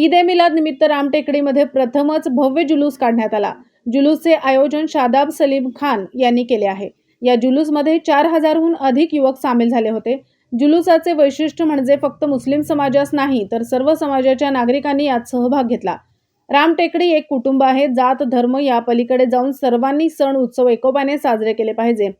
ईद ए मिलाद निमित्त रामटेकडीमध्ये प्रथमच भव्य जुलूस काढण्यात आला. जुलूसचे आयोजन शादाब सलीम खान यांनी केले आहे. या जुलूसमध्ये चार हजारहून अधिक युवक सामील झाले होते. जुलूसाचे वैशिष्ट्य म्हणजे फक्त मुस्लिम समाजास नाही तर सर्व समाजाच्या नागरिकांनी यात सहभाग घेतला. रामटेकडी एक कुटुंब आहे. जात धर्म या पलीकडे जाऊन सर्वांनी सण उत्सव एकोप्याने साजरे केले पाहिजे.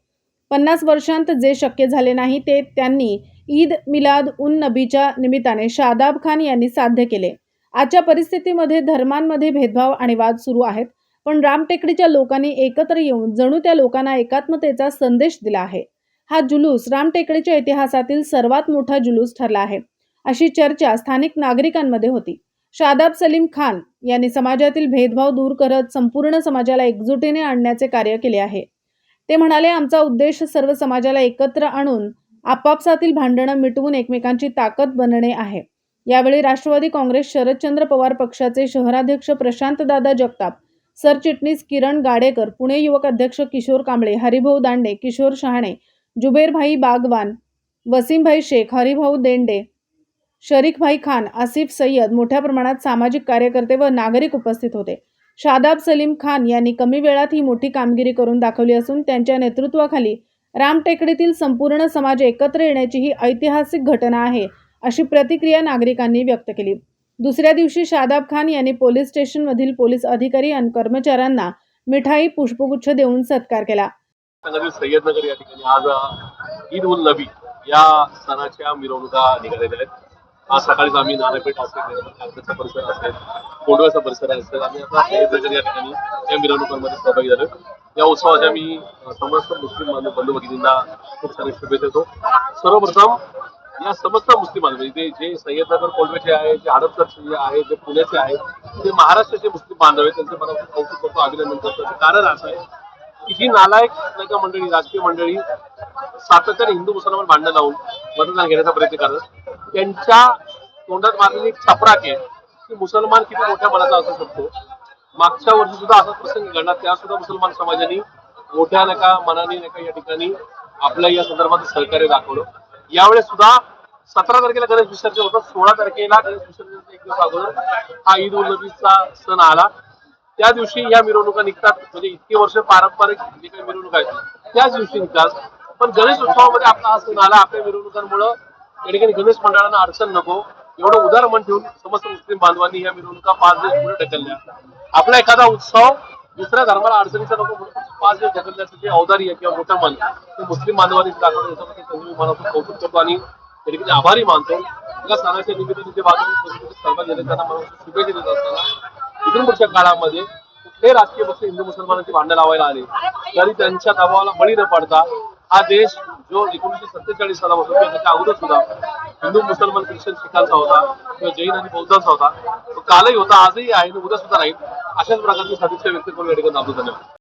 पन्नास वर्षांत जे शक्य झाले नाही ते त्यांनी ईद मिलाद उन नबीच्या निमित्ताने शादाब खान यांनी साध्य केले. आजच्या परिस्थितीमध्ये धर्मांमध्ये भेदभाव आणि वाद सुरू आहेत. पण रामटेकडीच्या लोकांनी एकत्र येऊन जणू त्या लोकांना एकात्मतेचा संदेश दिला आहे. हा जुलूस रामटेकडीच्या इतिहासातील सर्वात मोठा जुलूस ठरला आहे. अशी चर्चा स्थानिक नागरिकांमध्ये होती. शादाब सलीम खान यांनी समाजातील भेदभाव दूर करत संपूर्ण समाजाला एकजुटीने आणण्याचे कार्य केले आहे. ते म्हणाले आमचा उद्देश सर्व समाजाला एकत्र आणून आपापसातील भांडणं मिटवून एकमेकांची ताकद बनणे आहे. यावेळी राष्ट्रवादी काँग्रेस शरदचंद्र पवार पक्षाचे शहराध्यक्ष प्रशांतदादा जगताप सरचिटणीस किरण गाडेकर पुणे युवक अध्यक्ष किशोर कांबळे हरिभाऊ दांडे किशोर शहाणे जुबेरभाई बागवान वसीमभाई शेख हरिभाऊ देंडे शरीखभाई खान आसिफ सय्यद मोठ्या प्रमाणात सामाजिक कार्यकर्ते व नागरिक उपस्थित होते. शादाब सलीम खान यांनी कमी वेळात ही मोठी कामगिरी करून दाखवली असून त्यांच्या नेतृत्वाखाली रामटेकडीतील संपूर्ण समाज एकत्र येण्याची ही ऐतिहासिक घटना आहे. अशी प्रतिक्रिया नागरिकांनी व्यक्त केली. दुसऱ्या दिवशी शादाब खान यांनी पोलीस स्टेशनमधील पोलीस अधिकारी आणि कर्मचाऱ्यांना मिठाई पुष्पगुच्छ देऊन सत्कार केला. सय्यदनगर या ठिकाणी आज ईद उल नबी या सणाच्या मिरवणुका निघालेल्या आहेत. आज सकाळीच आम्ही नानापेठ असेल कागदाचा परिसर असेल कोंडव्याचा परिसर असेल आम्ही आता सय्यदनगर या ठिकाणी या मिरवणुकांमध्ये सहभागी झालो या उत्सवाच्या मी समस्त मुस्लिम बांधव बंधू भगिनींना खूप सारे शुभेच्छा देतो. सर्वप्रथम या समस्त मुस्लिम बांधव म्हणजे जे सय्यदनगर कोंडव्याचे आहे जे हडपसरचे आहे जे पुण्याचे आहेत ते महाराष्ट्राचे मुस्लिम बांधव आहेत. त्यांचं मला कौतुक करतो अभिनंदन करतो. कारण असं आहे की ही नालायक का मंडळी राजकीय मंडळी सातत्याने हिंदू मुसलमान भांडण लावून मतदान घेण्याचा प्रयत्न करतात त्यांच्या तोंडात मारलेली एक छपराक आहे की मुसलमान किती मोठ्या मनाचा असू शकतो. मागच्या वर्षी सुद्धा असा प्रसंग घडला. त्या सुद्धा मुसलमान समाजाने मोठ्या नका मनाने नका या ठिकाणी आपल्या या संदर्भात सहकार्य दाखवलं. यावेळेस सुद्धा सतरा तारखेला गणेश विसर्जन होतं. सोळा तारखेला गणेश विसर्जनच्या एक दिवस अगोदर. हा ईद उल नबीचा सण आला. त्या दिवशी या मिरवणुका निघतात. म्हणजे इतके वर्ष पारंपरिक जे काही मिरवणूक आहेत. त्याच दिवशी निघतात. पण गणेश उत्सवामध्ये आपला हा सण आला. आपल्या मिरवणुकांमुळं या ठिकाणी गणेश मंडळांना अडचण नको. एवढं उदार मन ठेवून समस्त मुस्लिम बांधवांनी या मिरवणुका पाच दिवस पुढे ढकलल्या. आपला एखादा उत्सव दुसऱ्या धर्माला अडचणीचा नको म्हणून पाच दिवस ढकलण्याचं जे अवधारी आहे किंवा मोठं मन ते मुस्लिम बांधवांनी दाखवलं याच्यामध्ये त्यांचं कौतुक करतो आणि त्या किती आभारी मानतो. मला सणाच्या निमित्ताने जे बाजूने सहभाग दिले त्यांना मला शुभेच्छा देत असताना इथून पुढच्या काळामध्ये कुठले राजकीय पक्ष हिंदू मुसलमानांची भांडण लावायला आले तरी त्यांच्या दबावाला बळी न पडता हा देश जो एकोणीशे सत्तेचाळीस सालापासून किंवा त्याच्या अगोदर सुद्धा हिंदू मुसलमान ख्रिश्चन शिखांचा होता किंवा जैन आणि बौद्धांचा होता तो कालही होता आजही आहे आणि उद्या सुद्धा राहील अशाच प्रकारची सदिच्छा व्यक्त करून या ठिकाणी आपलं धन्यवाद.